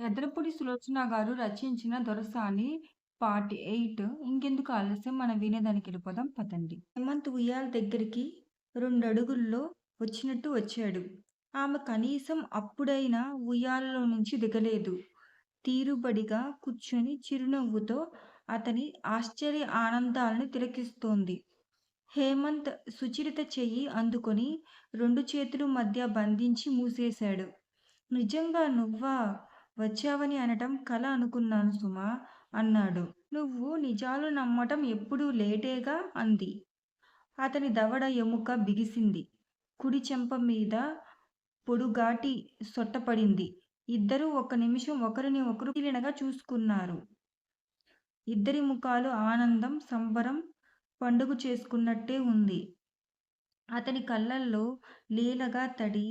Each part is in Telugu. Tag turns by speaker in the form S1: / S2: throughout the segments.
S1: ఎద్రపూడి సులోచన గారు రచించిన దొరసాని పార్ట్ ఎయిట్. ఇంకెందుకు ఆలస్యం? మనం వినేదానికి వెళ్ళిపోదాం పదండి. హేమంత్ ఉయ్యాల దగ్గరికి రెండు అడుగుల్లో వచ్చినట్టు వచ్చాడు. ఆమె కనీసం అప్పుడైనా ఉయ్యాలలో నుంచి దిగలేదు. తీరుబడిగా కూర్చొని చిరునవ్వుతో అతని ఆశ్చర్య ఆనందాలను తిలకిస్తోంది. హేమంత్ సుచరిత చెయ్యి అందుకొని రెండు చేతులు మధ్య బంధించి మూసేశాడు. నిజంగా నువ్వా? వచ్చావని అనటం కల అనుకున్నాను సుమా అన్నాడు. నువ్వు నిజాలు నమ్మటం ఎప్పుడూ లేటేగా అంది. అతని దవడ ఎముక బిగిసింది. కుడి చెంప మీద పొడుగాటి సొట్టపడింది ఇద్దరూ ఒక నిమిషం ఒకరిని ఒకరు పీలినగా చూసుకున్నారు. ఇద్దరి ముఖాలు ఆనందం సంబరం పండుగ చేసుకున్నట్టే ఉంది. అతని కళ్ళల్లో లీలగా తడి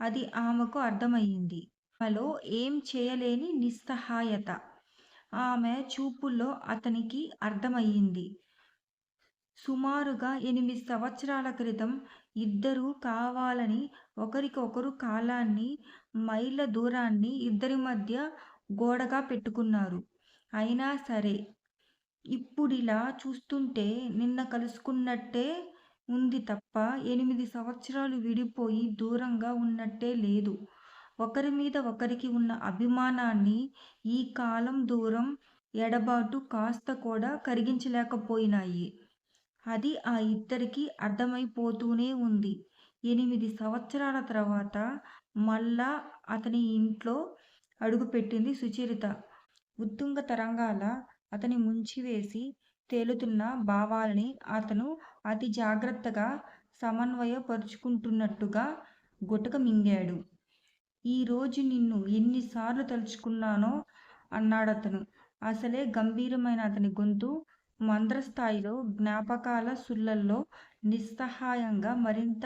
S1: అది ఆమెకు అర్థమయ్యింది. ఆమెలో ఏం చేయలేని నిస్సహాయత. ఆమె చూపుల్లో అతనికి అర్థమయ్యింది. సుమారుగా ఎనిమిది సంవత్సరాల క్రితం ఇద్దరూ కావాలని ఒకరికొకరు కాలాన్ని మైళ్ళ దూరాన్ని ఇద్దరి మధ్య గోడగా పెట్టుకున్నారు. అయినా సరే ఇప్పుడిలా చూస్తుంటే నిన్న కలుసుకున్నట్టే ఉంది తప్ప ఎనిమిది సంవత్సరాలు విడిపోయి దూరంగా ఉన్నట్టే లేదు. ఒకరి మీద ఒకరికి ఉన్న అభిమానాన్ని ఈ కాలం దూరం ఎడబాటు కాస్త కూడా కరిగించలేకపోయినాయి. అది ఆ ఇద్దరికి అర్థమైపోతూనే ఉంది. ఎనిమిది సంవత్సరాల తర్వాత మళ్ళా అతని ఇంట్లో అడుగుపెట్టింది సుచరిత. ఉత్తుంగ తరంగాల అతని ముంచివేసి తేలుతున్న భావాలని అతను అతి జాగ్రత్తగా సమన్వయపరుచుకుంటున్నట్టుగా గుటక మింగాడు ఈరోజు నిన్ను ఎన్నిసార్లు తలుచుకున్నానో అన్నాడతను అసలే గంభీరమైన అతని గొంతు మంద్రస్థాయిలో జ్ఞాపకాల సుళ్ళల్లో నిస్సహాయంగా మరింత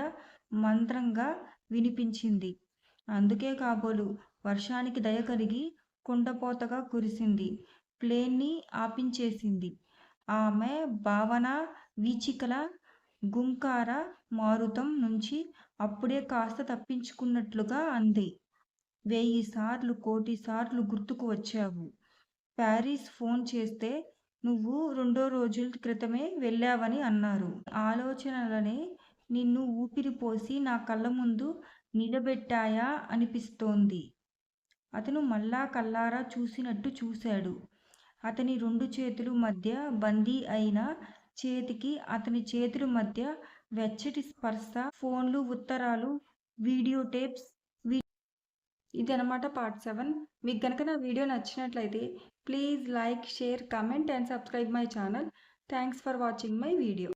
S1: మంత్రంగా వినిపించింది. అందుకే కాబోలు వర్షానికి దయ కలిగి కుండపోతగా కురిసింది. ప్లేన్ని ఆపించేసింది. ఆమె భావన వీచికల గుంకార మారుతం నుంచి అప్పుడే కాస్త తప్పించుకున్నట్లుగా అంది. వెయ్యి సార్లు కోటి సార్లు గుర్తుకు వచ్చావు. ప్యారిస్ ఫోన్ చేస్తే నువ్వు రెండో రోజుల క్రితమే వెళ్ళావని అన్నారు. ఆలోచనలనే నిన్ను ఊపిరిపోసి నా కళ్ళ ముందు నిలబెట్టాయా అనిపిస్తోంది. అతను మళ్ళా కల్లారా చూసినట్టు చూశాడు. అతని రెండు చేతులు మధ్య బందీ అయిన చేతికి అతని చేతుల మధ్య వెచ్చటి స్పర్శ ఫోన్లు ఉత్తరాలు వీడియో టేప్స్ ఇది అనమాట పార్ట్ సెవెన్ మీకు కనుక నా వీడియో నచ్చినట్లయితే please like share comment and subscribe my channel thanks for watching my video